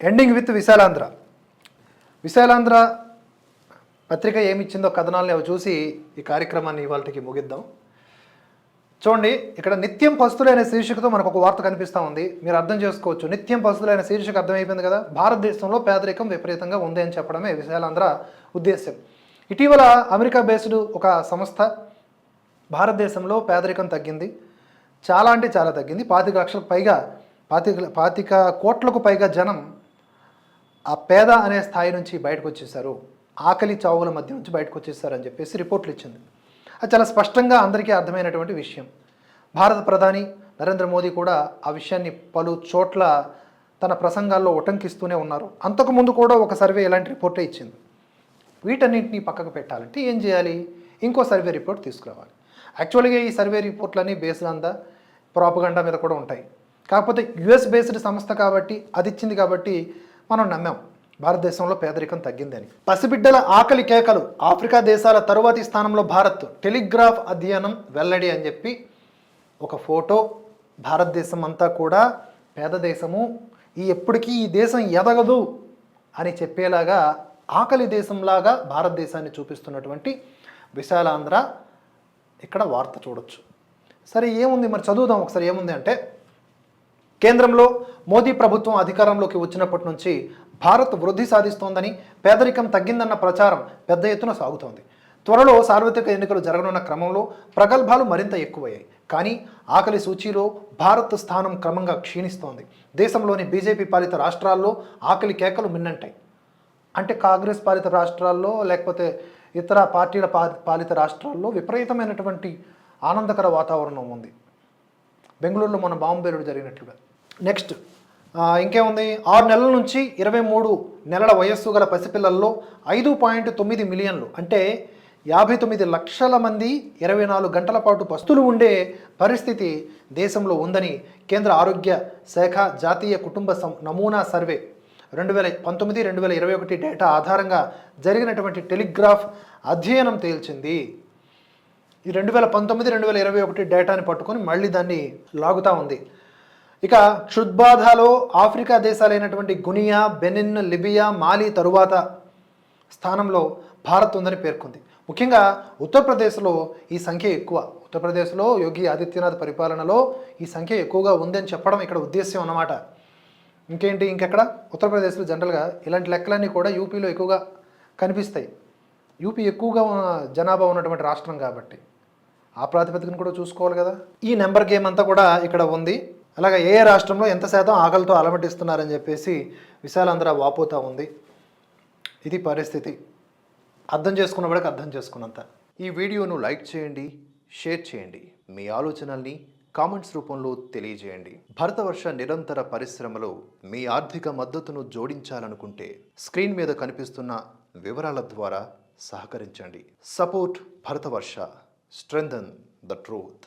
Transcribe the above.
Ending with Visalaandhra Visalaandhra పత్రిక ఏమిచ్చిందో కథనాలని అవి చూసి ఈ కార్యక్రమాన్ని ఇవాళకి ముగిద్దాం. చూడండి ఇక్కడ నిత్యం పస్తులైన శీర్షికతో మనకు ఒక వార్త కనిపిస్తూ ఉంది. మీరు అర్థం చేసుకోవచ్చు. నిత్యం పస్తులైన శీర్షిక అర్థమైపోయింది కదా? భారతదేశంలో పేదరికం విపరీతంగా ఉంది అని చెప్పడమే విశాలాంధ్ర ఉద్దేశం ఇటీవల అమెరికా బేస్డ్ ఒక సంస్థ భారతదేశంలో పేదరికం తగ్గింది. చాలా అంటే చాలా తగ్గింది. పాతిక లక్షలకు పైగా పాతిక పాతిక కోట్లకు పైగా జనం ఆ పేద అనే స్థాయి నుంచి బయటకు వచ్చేసారు ఆకలి చావుల మధ్య నుంచి బయటకు వచ్చేసారు అని చెప్పేసి రిపోర్ట్లు ఇచ్చింది. అది చాలా స్పష్టంగా అందరికీ అర్థమైనటువంటి విషయం. భారత ప్రధాని నరేంద్ర మోదీ కూడా ఆ విషయాన్ని పలు చోట్ల తన ప్రసంగాల్లో ఉటంకిస్తూనే ఉన్నారు. అంతకుముందు కూడా ఒక సర్వే ఇలాంటి రిపోర్టే ఇచ్చింది. వీటన్నింటినీ పక్కకు పెట్టాలంటే ఏం చేయాలి? ఇంకో సర్వే రిపోర్ట్ తీసుకురావాలి. యాక్చువల్గా ఈ సర్వే రిపోర్ట్లన్నీ బేస్డ్ అంతా ప్రాపగండా మీద కూడా ఉంటాయి. కాకపోతే యుఎస్ బేస్డ్ సంస్థ కాబట్టి అది ఇచ్చింది కాబట్టి మనం నమ్మాం. భారతదేశంలో పేదరికం తగ్గిందని పసిబిడ్డల ఆకలి కేకలు ఆఫ్రికా దేశాల తరువాతి స్థానంలో భారత్ టెలిగ్రాఫ్ అధ్యయనం వెల్లడి అని చెప్పి ఒక ఫోటో. భారతదేశం అంతా కూడా పేద దేశము. ఈ ఎప్పటికీ ఈ దేశం ఎదగదు అని చెప్పేలాగా ఆకలి దేశంలాగా భారతదేశాన్ని చూపిస్తున్నటువంటి విశాలాంధ్ర ఇక్కడ వార్త చూడొచ్చు. సరే ఏముంది మరి? చదువుదాం ఒకసారి. ఏముంది అంటే కేంద్రంలో మోదీ ప్రభుత్వం అధికారంలోకి వచ్చినప్పటి నుంచి భారత్ వృద్ధి సాధిస్తోందని పేదరికం తగ్గిందన్న ప్రచారం పెద్ద ఎత్తున సాగుతోంది. త్వరలో సార్వత్రిక ఎన్నికలు జరగనున్న క్రమంలో ప్రగల్భాలు మరింత ఎక్కువయ్యాయి. కానీ ఆకలి సూచీలో భారత్ స్థానం క్రమంగా క్షీణిస్తోంది. దేశంలోని బీజేపీ పాలిత రాష్ట్రాల్లో ఆకలి కేకలు మిన్నంటాయి. అంటే కాంగ్రెస్ పాలిత రాష్ట్రాల్లో లేకపోతే ఇతర పార్టీల పాలిత రాష్ట్రాల్లో విపరీతమైనటువంటి ఆనందకర వాతావరణం ఉంది. బెంగళూరులో మన బాంబేలో జరిగినట్లుగా నెక్స్ట్ ఇంకేముంది? ఆరు నెలల నుంచి ఇరవై మూడు నెలల వయస్సు గల పసిపిల్లల్లో ఐదు పాయింట్ తొమ్మిది మిలియన్లు అంటే యాభై తొమ్మిది లక్షల మంది ఇరవై నాలుగు గంటల పాటు పస్తులు ఉండే పరిస్థితి దేశంలో ఉందని కేంద్ర ఆరోగ్య శాఖ జాతీయ కుటుంబ సం నమూనా సర్వే రెండు వేల పంతొమ్మిది రెండు వేల ఇరవై ఒకటి డేటా ఆధారంగా జరిగినటువంటి టెలిగ్రాఫ్ అధ్యయనం తేల్చింది. ఈ రెండు వేల పంతొమ్మిది రెండు వేల ఇరవై ఒకటి డేటాని పట్టుకొని మళ్ళీ దాన్ని లాగుతూ ఉంది. ఇక క్షుద్బాధలో ఆఫ్రికా దేశాలైనటువంటి గునియా బెనిన్ లిబియా మాలి తరువాత స్థానంలో భారత్ ఉందని పేర్కొంది. ముఖ్యంగా ఉత్తరప్రదేశ్లో ఈ సంఖ్య ఎక్కువ. ఉత్తరప్రదేశ్లో యోగి ఆదిత్యనాథ్ పరిపాలనలో ఈ సంఖ్య ఎక్కువగా ఉందని చెప్పడం ఇక్కడ ఉద్దేశ్యం అన్నమాట. ఇంకేంటి? ఇంకెక్కడ? ఉత్తరప్రదేశ్లో జనరల్గా ఇలాంటి లెక్కలన్నీ కూడా యూపీలో ఎక్కువగా కనిపిస్తాయి. యూపీ ఎక్కువగా ఉన్న- జనాభా ఉన్నటువంటి రాష్ట్రం కాబట్టి ఆ ప్రాతిపదికను కూడా చూసుకోవాలి కదా. ఈ నెంబర్ గేమ్ అంతా కూడా ఇక్కడ ఉంది. అలాగే ఏ రాష్ట్రంలో ఎంత శాతం ఆకలితో అలమటిస్తున్నారని చెప్పేసి విశాలాంధ్ర వాపోతా ఉంది. ఇది పరిస్థితి. అర్థం చేసుకున్నప్పటికి అర్థం చేసుకున్నంత. ఈ వీడియోను లైక్ చేయండి షేర్ చేయండి. మీ ఆలోచనల్ని కామెంట్స్ రూపంలో తెలియజేయండి. భరతవర్ష నిరంతర పరిశ్రమలో మీ ఆర్థిక మద్దతును జోడించాలనుకుంటే స్క్రీన్ మీద కనిపిస్తున్న వివరాల ద్వారా సహకరించండి. Support Bharatavarsha. Strengthen the truth.